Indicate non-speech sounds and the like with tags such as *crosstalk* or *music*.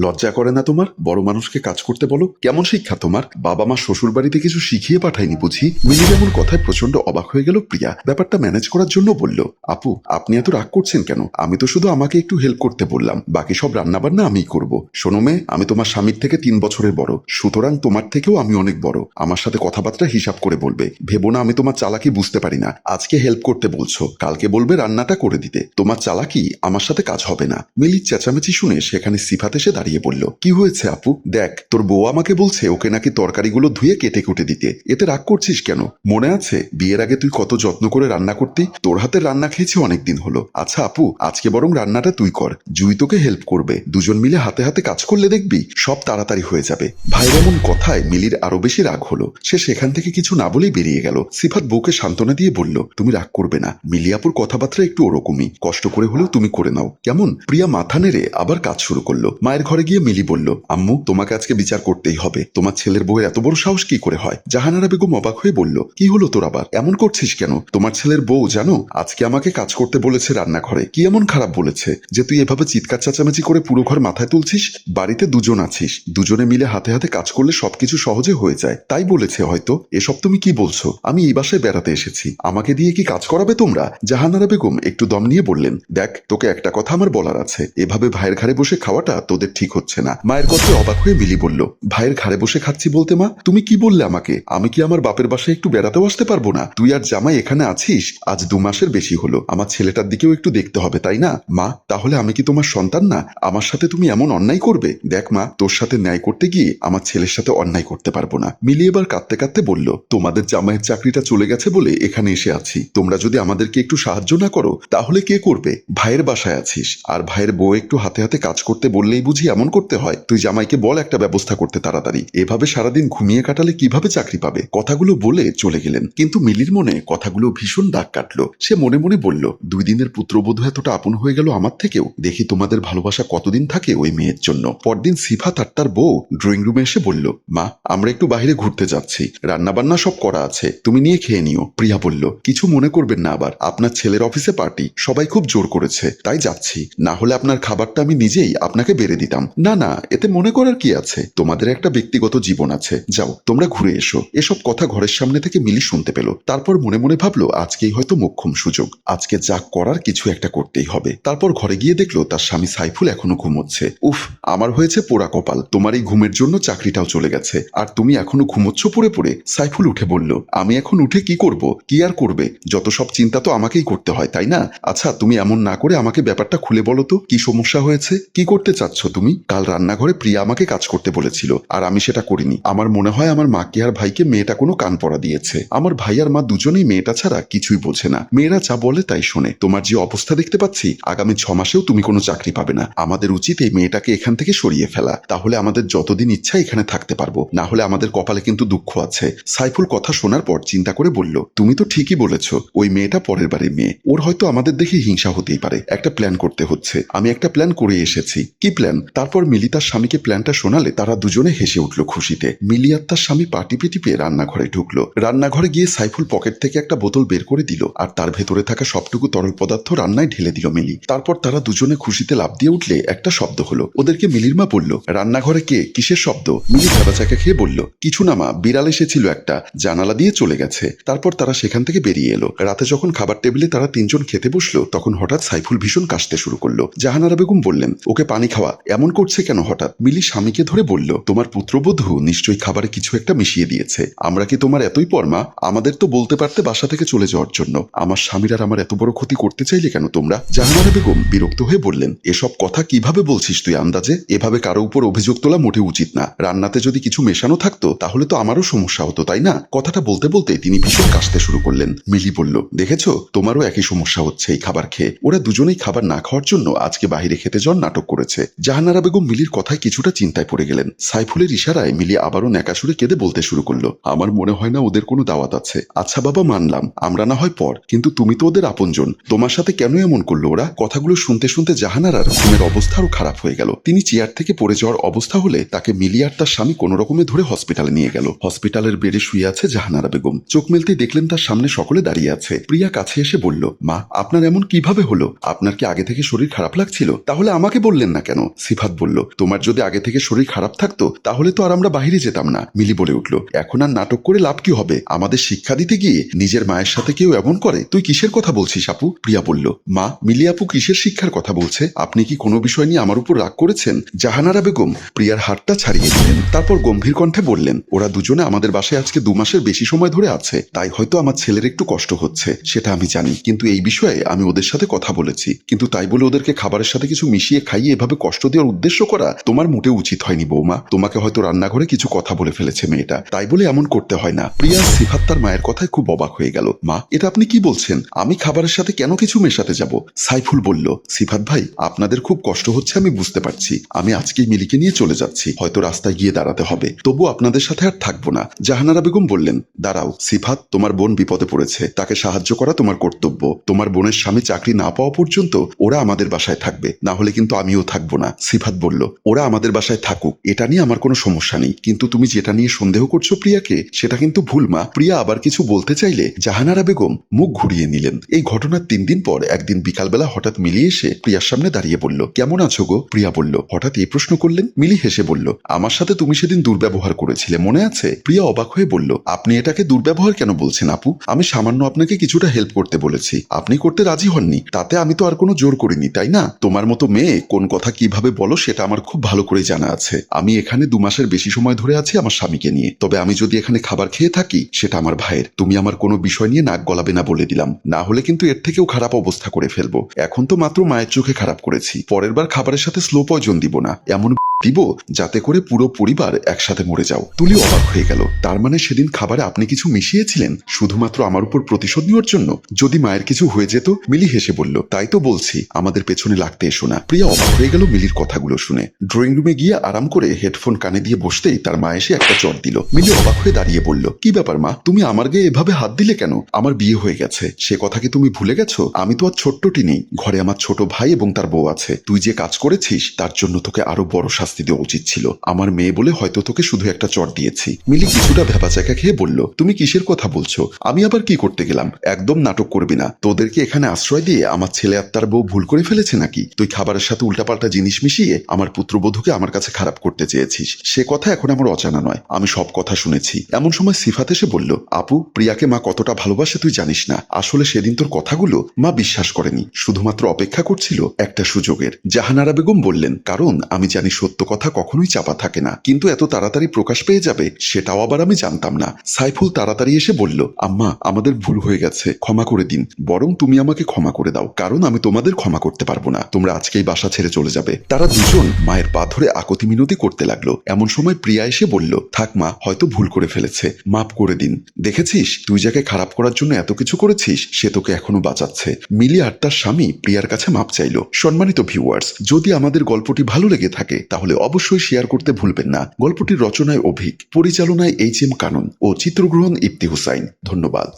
লজ্জা করে না তোমার? বড় মানুষকে কাজ করতে বলো। কেমন শিক্ষা তোমার? বাবা মা শ্বশুর বাড়িতে কিছু শিখিয়ে পাঠায়নি বুঝি? মিলি যেমন কথায় প্রচণ্ড অবাক হয়ে গেল, প্রিয়া। ব্যাপারটা ম্যানেজ করার জন্য বলল, আপু, আপনি এত রাগ করছেন কেন? আমি তো শুধু আমাকে একটু হেল্প করতে বললাম। বাকি সব রান্নাবান্না আমিই করব। শোনো মেয়ে, আমি তোমার স্বামীর থেকে তিন বছরের বড়। সুতরাং তোমার থেকেও আমি অনেক বড়। আমার সাথে কথাবার্তা হিসাব করে বলবে। ভেবো না, আমি তোমার চালাকি বুঝতে পারি না। আজকে হেল্প করতে বলছো। কালকে বলবে রান্নাটা করে দিতে। তোমার চালাকি আমার সাথে কাজ হবে না। মিলির চেঁচামেচি শুনে সেখানে সিফাতে এসে দাঁড়িয়ে বলল কি হয়েছে আপু? দেখ, তোর বউ আমাকে বলছে ওকে নাকি তরকারিগুলো ধুয়ে কেটে কুটে দিতে। এতে রাগ করছিস কেন? মনে আছে, বিয়ের আগে তুই কত যত্ন করে রান্না করতি? তোর হাতের রান্না খেয়েছি অনেকদিন হলো। আচ্ছা আপু, আজকে বরং রান্নাটা তুই কর। জুই তোকে হেল্প করবে। দুজন মিলে হাতে হাতে কাজ করলে দেখবি, সব তাড়াতাড়ি হয়ে যাবে। ভাইয়ের এমন কথায় মিলির আরও বেশি রাগ হলো। সে সেখান থেকে কিছু না বলেই বেরিয়ে গেল। সিফাত বউকে সান্ত্বনা দিয়ে বলল, তুমি রাগ করবে না। মিলিয়াপুর কথাবার্তা একটু ওরকমই। কষ্ট করে হলেও তুমি করে নাও। কেমন? প্রিয়া মাথা নেড়ে আবার কাজ শুরু করল। মায়ের ঘরে গিয়ে মিলি বলল, আম্মু, তোমাকে আজকে বিচার করতেই হবে। তোমার ছেলের বউয়ের এত বড় সাহস কি করে হয়? জাহানারা বেগম অবাক হয়ে বলল, কি হলো তোর আবার? এমন করছিস কেন? তোমার ছেলের বউ জানো, আজকে আমাকে কাজ করতে বলেছে রান্নাঘরে। কি এমন খারাপ বলেছে? যে তুই এভাবে চিৎকার চেঁচামেচি করে পুরো ঘর মাথায় তুলছিস? বাড়িতে দুজন আছিস। দুজনে মিলে হাতে হাতে কাজ করলে সবকিছু সহজে হয়ে যায়। তাই বলেছে হয়তো। এসব তুমি কি বলছো? আমি এই বাসায় বেড়াতে এসেছি। আমাকে দিয়ে কি কাজ করাবে তোমরা? জাহানারা বেগম একটু দম নিয়ে বললেন, দেখ, তোকে একটা কথা আমার বলার আছে। এভাবে ভাইয়ের ঘাড়ে বসে খাওয়াটা তোদের ঠিক হচ্ছে না। মায়ের কথায় অবাক হয়ে মিলি বলল, ভাইয়ের ঘাড়ে বসে খাচ্ছি বলতে, মা? তুমি কি বললে আমাকে? আমি কি আমার বাপের বাসায় একটু বেড়াতেও আসতে পারব না? তুই আর জামাই এখানে আছিস? আজ দু মাসের বেশি হলো। আমার ছেলেটার দিকেও একটু দেখতে হবে, তাই না? মা, তাহলে আমি কি তোমার সন্তান না? আমার সাথে তুমি এমন অন্যায় করবে? দেখ, মা, তোর সাথে ন্যায় করতে গিয়ে আমার ছেলের সাথে অন্যায় করতে পারব না। মিলি এবার কাঁদতে কাঁদতে বলল, তোমাদের জামাইয়ের চাকরিটা চলে গেছে বলে এখানে এসে আছি। তোমরা যদি আমাদেরকে একটু সাহায্য না করো, তাহলে কে করবে? ভাইয়ের বাসায় আছিস। আর ভাইয়ের বউ একটু হাতে হাতে কাজ করতে বললেই বুঝি এমন করতে হয়? তুই জামাইকে বল একটা ব্যবস্থা করতে তাড়াতাড়ি। এভাবে সারাদিন ঘুমিয়ে কাটালে কীভাবে চাকরি পাবে? কথাগুলো বলে চলে গেলেন। কিন্তু মিলির মনে কথাগুলো ভীষণ দাগ কাটলো। সে মনে মনে বলল, দুই দিনের পুত্রবধূ এতটা আপন হয়ে গেল আমার থেকেও। দেখি তোমাদের ভালোবাসা কতদিন থাকে ওই মেয়ের জন্য। পরদিন সিফাত আর তার বউ, ড্রয়িং রুমে এসে বলল, মা, আমরা একটু বাইরে ঘুরতে যাচ্ছি। রান্নাবান্না সব করা আছে। তুমি নিয়ে খেয়ে নিও। প্রিয়া বলল, কিছু মনে করবেন না আবার। আপনার ছেলের অফিসে পার্টি। সবাই খুব জোর করেছে। তাই যাচ্ছি। না হলে আপনার খাবারটা আমি নিজেই আপনাকে বেড়ে দিতাম। না না, এতে মনে করার কি আছে? তোমাদের একটা ব্যক্তিগত জীবন আছে। যাও, তোমরা ঘুরে এসো। এসব কথা ঘরের সামনে থেকে মিলি শুনতে পেল। তারপর মনে মনে ভাবলো, আজকেই হয়তো মোক্ষম সুযোগ। আজকে যা করার কিছু একটা করতেই হবে। তারপর ঘরে গিয়ে দেখল, তার স্বামী সাইফুল এখনও ঘুমোচ্ছে। উফ, আমার হয়েছে পোড়া কপাল। তোমার এই ঘুমের জন্য চাকরিটাও চলে গেছে। আর তুমি এখনও ঘুমোচ্ছ পড়ে পড়ে সাইফুল উঠে বলল, আমি এখন উঠে কি করব? কি আর করবে? যত সব চিন্তা তো আমাকেই করতে হয়, তাই না? আচ্ছা তুমি এমন না করে আমাকে ব্যাপারটা খুলে বলো তো, কি সমস্যা হয়েছে? কি করতে চাচ্ছ তুমি? কাল রান্নাঘরে প্রিয়া আমাকে কাজ করতে বলেছিল, আর আমি সেটা করিনি। আমার মনে হয় আমার মাকে আর ভাইকে মেয়েটা কোনো কান পড়া দিয়েছে। আমার ভাই আর মা দুজনেই মেয়েটা ছাড়া কিছুই বোঝে না। মেয়েরা যা বলে তাই শোনে। তোমার যে অবস্থা দেখতে পাচ্ছি, আগামী ছ মাসেও তুমি কোনো চাকরি পাবে না। আমাদের উচিত এই মেয়েটাকে এখান থেকে সরিয়ে ফেলা। তাহলে আমাদের যতদিন ইচ্ছা এখানে থাকতে পারব। না হলে আমাদের কপালে কিন্তু দুঃখ আছে। সাইফুল কথা শোনার পর চিন্তা করে বলল, তুমি তো ঠিকই বলেছ, ওই মেয়েটা পরের বাড়ির মেয়ে। ওর হয়তো আমাদের দেখে হিংসা হতেই পারে। একটা প্ল্যান করতে হচ্ছে। আমি একটা প্ল্যান করে এসেছি। কি প্ল্যান তারপর মিলি তার স্বামীকে প্ল্যানটা শোনালে তারা দুজনে হেসে উঠল খুশিতে। মিলি আর তার স্বামী পা টিপে টিপে রান্নাঘরে ঢুকলো। রান্নাঘরে গিয়ে সাইফুল পকেট থেকে একটা বোতল বের করে দিল আর তার ভেতরে থাকা সবটুকু তরল পদার্থ রান্নায় ঢেলে দিল মিলি। তারপর তারা দুজনে খুশিতে লাভ দিয়ে উঠলে একটা শব্দ হলো। ওদেরকে মিলির মা বলল, রান্নাঘরে কে? কিসের শব্দ? মিলি চাকা খেয়ে বলল, কিছু না মা, বিড়াল এসেছিল একটা, জানালা দিয়ে চলে গেছে। তারপর তারা সেখান থেকে বেরিয়ে এলো। রাতে যখন খাবার টেবিলে তারা তিনজন খেতে বসল, তখন হঠাৎ সাইফুল ভীষণ কাশতে শুরু করল। জাহানারা বেগম বললেন, ওকে পানি খাওয়া, এমন করছে কেন হঠাৎ? মিলি স্বামীকে ধরে বলল, তোমার পুত্রবধূ নিশ্চয়ই খাবারে কিছু একটা মিশিয়ে দিয়েছে। আমরা কি তোমার এতই পরমা? আমাদের তো বলতে পারতে বাসা থেকে চলে যাওয়ার জন্য। আমার স্বামীর আর আমার এত বড় ক্ষতি করতে চাইলে কেন তোমরা? জাহানারা বেগম বিরক্ত হয়ে বললেন, এসব কথা কীভাবে বলছিস তুই আন্দাজে? এভাবে কারও উপর অভিযোগ তোলা মোটে উচিত না। রান্নাতে যদি কিছু মেশানো থাকতো, তাহলে তো আমারও সমস্যা হতো, তাই না? কথাটা বলতে বলতে তিনি ভীষণ কাশতে শুরু করলেন। মিলি বলল, দেখেছ, তোমারও একই সমস্যা হচ্ছে এই খাবার খেয়ে। ওরা দুজনেই খাবার না খাওয়ার জন্য আজকে বাইরে খেতে যাওয়ার নাটক করেছে। জাহানারা বেগম মিলির কথায় কিছুটা চিন্তায় পড়ে গেলেন। সাইফুলের ইশারায় মিলি আবারও ন্যাকাশুরে কেঁদে বলতে শুরু করল, আমার মনে হয় না ওদের কোনো দাওয়াত আছে। আচ্ছা বাবা, মানলাম। আমরা না হয় পর। কিন্তু তুমি তো ওদের আপনজন। তোমার সাথে কেন এমন করল ওরা? কথাগুলো শুনতে শুনতে জাহানারার ঘুমের অবস্থা আরও খারাপ হয়ে গেল। তিনি চেয়ার থেকে পড়ে যাওয়ার অবস্থা হলে তাকে মিলি আর তার স্বামী কোনো রকমে ধরে হসপিটালে নিয়ে গেল। হসপিটালের বেডে শুয়ে আছে জাহানারা বেগম। চোখ মেলতে দেখলেন তার সামনে সকলে দাঁড়িয়ে আছে। প্রিয়া কাছে এসে বলল, মা, আপনার এমন কীভাবে হলো? আপনার কি আগে থেকে শরীর খারাপ লাগছিল? তাহলে আমাকে বললেন না কেন? সিফা সিফাত বলল, তোমার যদি আগে থেকে শরীর খারাপ থাকতো, তাহলে তো আর আমরা বাহিরে যেতাম না, মিলি বলে উঠল। এখন আর নাটক করে লাভ কি হবে? আমাদের শিক্ষা দিতে গিয়ে নিজের মায়ের সাথে কেউ এমন করে? তুই কিসের কথা বলছিস আপু? প্রিয়া বলল, মা, মিলি আপু কিসের শিক্ষার কথা বলছে? আপনি কি কোনো বিষয় নিয়ে আমার উপর রাগ করেছেন? জাহানারা বেগম, প্রিয়ার হাতটা ছাড়িয়ে দিলেন, তারপর গম্ভীর কণ্ঠে বললেন, ওরা দুজনে আমাদের বাসায় আজকে দু মাসের বেশি সময় ধরে আছে, তাই হয়তো আমার ছেলের একটু কষ্ট হচ্ছে, সেটা আমি জানি, কিন্তু এই বিষয়ে আমি ওদের সাথে কথা বলেছি, কিন্তু তাই বলে ওদেরকে খাবারের সাথে কিছু মিশিয়ে খাইয়ে এভাবে কষ্ট দেওয়ার উদ্দেশ্য করা তোমার মোটে উচিত হয়নি বৌমা। তোমাকে হয়তো রান্নাঘরে কিছু কথা বলে ফেলেছে মেয়েটা। তাই বলে এমন করতে হয় না। প্রিয়া সিফাত তার মায়ের কথায় খুব অবাক হয়ে গেল। মা, এটা আপনি কি বলছেন? আমি খাবারের সাথে কেন কিছু মেশাতে যাব? সাইফুল বলল, সিফাত ভাই, আপনাদের খুব কষ্ট হচ্ছে, আমি বুঝতে পারছি। আমি আজকেই মিলিকে নিয়ে চলে যাচ্ছি। হয়তো রাস্তায় গিয়ে দাঁড়াতে হবে। তবু আপনাদের সাথে আর থাকব না। জাহানারা বেগম বললেন, দাঁড়াও, সিফাত তোমার বোন বিপদে পড়েছে। তাকে সাহায্য করা তোমার কর্তব্য। তোমার বোনের স্বামী চাকরি না পাওয়া পর্যন্ত ওরা আমাদের বাসায় থাকবে। না হলে কিন্তু আমিও থাকব না। সিফাত বলল, ওরা আমাদের বাসায় থাকুক, এটা নিয়ে আমার কোনো সমস্যা নেই। কিন্তু তুমি যেটা নিয়ে সন্দেহ করছ প্রিয়াকে, সেটা কিন্তু ভুল মা। প্রিয়া আবার কিছু বলতে চাইলে জাহানারা বেগম মুখ ঘুরিয়ে নিলেন। এই ঘটনার তিন দিন পর একদিন বিকালবেলা হঠাৎ মিলিয়ে এসে প্রিয়ার সামনে দাঁড়িয়ে বলল, কেমন আছো গো? প্রিয়া বলল, হঠাৎ এই প্রশ্ন করলেন? মিলি হেসে বলল, আমার সাথে তুমি সেদিন দুর্ব্যবহার করেছিলে, মনে আছে? প্রিয়া অবাক হয়ে বলল, আপনি এটাকে দুর্ব্যবহার কেন বলছেন আপু? আমি সামান্য আপনাকে কিছুটা হেল্প করতে বলেছি। আপনি করতে রাজি হননি, তাতে আমি তো আর কোনো জোর করিনি, তাই না? তোমার মতো মেয়ে কোন কথা কীভাবে বলো সেটা আমার খুব ভালো করে জানা আছে। আমি এখানে দু মাসের বেশি সময় ধরে আছি আমার স্বামীকে নিয়ে। তবে আমি যদি এখানে খাবার খেয়ে থাকি, সেটা আমার ভাইয়ের। তুমি আমার কোনো বিষয় নিয়ে নাক গলাবে না বলে দিলাম। না হলে কিন্তু এর থেকেও খারাপ অবস্থা করে ফেলব। এখন তো মাত্র মায়ের চোখে খারাপ করেছি। পরের বার খাবারের সাথে স্লো পয়জন দিব না। এমন *laughs* দিব, যাতে করে পুরো পরিবার একসাথে মরে যাও। তুলি অবাক হয়ে গেল। তার মানে সেদিন খাবারে আপনি কিছু মিশিয়েছিলেন? শুধুমাত্র আমার উপর প্রতিশোধ নেওয়ার জন্য? যদি মায়ের কিছু হয়ে যেত, মিলি হেসে বলল, তাই তো বলছি। আমাদের পেছনে লাগতে এসো না। প্রিয়া অবাক হয়ে গেল মিলির কথাগুলো শুনে। ড্রয়িং রুমে গিয়ে আরাম করে হেডফোন কানে দিয়ে বসতেই তার মা এসে একটা চট দিল। মিলি অবাক হয়ে দাঁড়িয়ে বলল, কি ব্যাপার মা? তুমি আমার গায়ে এভাবে হাত দিলে কেন? আমার বিয়ে হয়ে গেছে। সে কথা কি তুমি ভুলে গেছো? আমি তো আর ছোট্টটি নেই। ঘরে আমার ছোট ভাই এবং তার বউ আছে। তুই যে কাজ করেছিস, তার জন্য তোকে আরও বড় শাস্তি দেওয়া উচিত ছিল। আমার মেয়ে বলে হয়তো তোকে শুধু একটা চট দিয়েছি। মিলি কিছুটা ভেবাচাকা খেয়ে বলল, তুমি কিসের কথা বলছো? আমি আবার কি করতে গেলাম? একদম নাটক করবি না। তোদেরকে এখানে আশ্রয় দিয়ে আমার ছেলে আর তার বউ ভুল করে ফেলেছে নাকি? তুই খাবারের সাথে উল্টাপাল্টা জিনিস মিশিয়ে আমার পুত্রবধূকে আমার কাছে খারাপ করতে চেয়েছিস। সে কথা এখন আমার অজানা নয়। আমি সব কথা শুনেছি। এমন সময় সিফাত এসে বলল, আপু, প্রিয়াকে মা কতটা ভালোবাসে তুই জানিস না। আসলে সেদিন তোর কথাগুলো মা বিশ্বাস করেনি। শুধুমাত্র অপেক্ষা করছিল একটা সুযোগের। জাহানারা বেগম বললেন, কারণ আমি জানি সত্য কথা কখনোই চাপা থাকে না। কিন্তু এত তাড়াতাড়ি প্রকাশ পেয়ে যাবে, সেটাও আবার আমি জানতাম না। সাইফুল তাড়াতাড়ি এসে বলল, আম্মা, আমাদের ভুল হয়ে গেছে। ক্ষমা করে দিন। বরং তুমি আমাকে ক্ষমা করে দাও। কারণ আমি তোমাদের ক্ষমা করতে পারব না। তোমরা আজকেই বাসা ছেড়ে চলে যাবে। তারা দুজন মায়ের পা ধরে আকতি মিনতি করতে লাগল। এমন সময় প্রিয়া এসে বলল, থাক মা, হয়তো ভুল করে ফেলেছে। মাপ করে দিন। দেখেছিস? তুই যাকে খারাপ করার জন্য এত কিছু করেছিস, সে তোকে এখনও বাঁচাচ্ছে। মিলি আর তার স্বামী প্রিয়ার কাছে মাপ চাইল। সম্মানিত ভিউয়ার্স, যদি আমাদের গল্পটি ভালো লেগে থাকে, তাহলে অবশ্যই শেয়ার করতে ভুলবেন না। গল্পটির রচনায় অভিক, পরিচালনায় এইচ এম কানন ও চিত্রগ্রহণ ইফতি হুসাইন। ধন্যবাদ।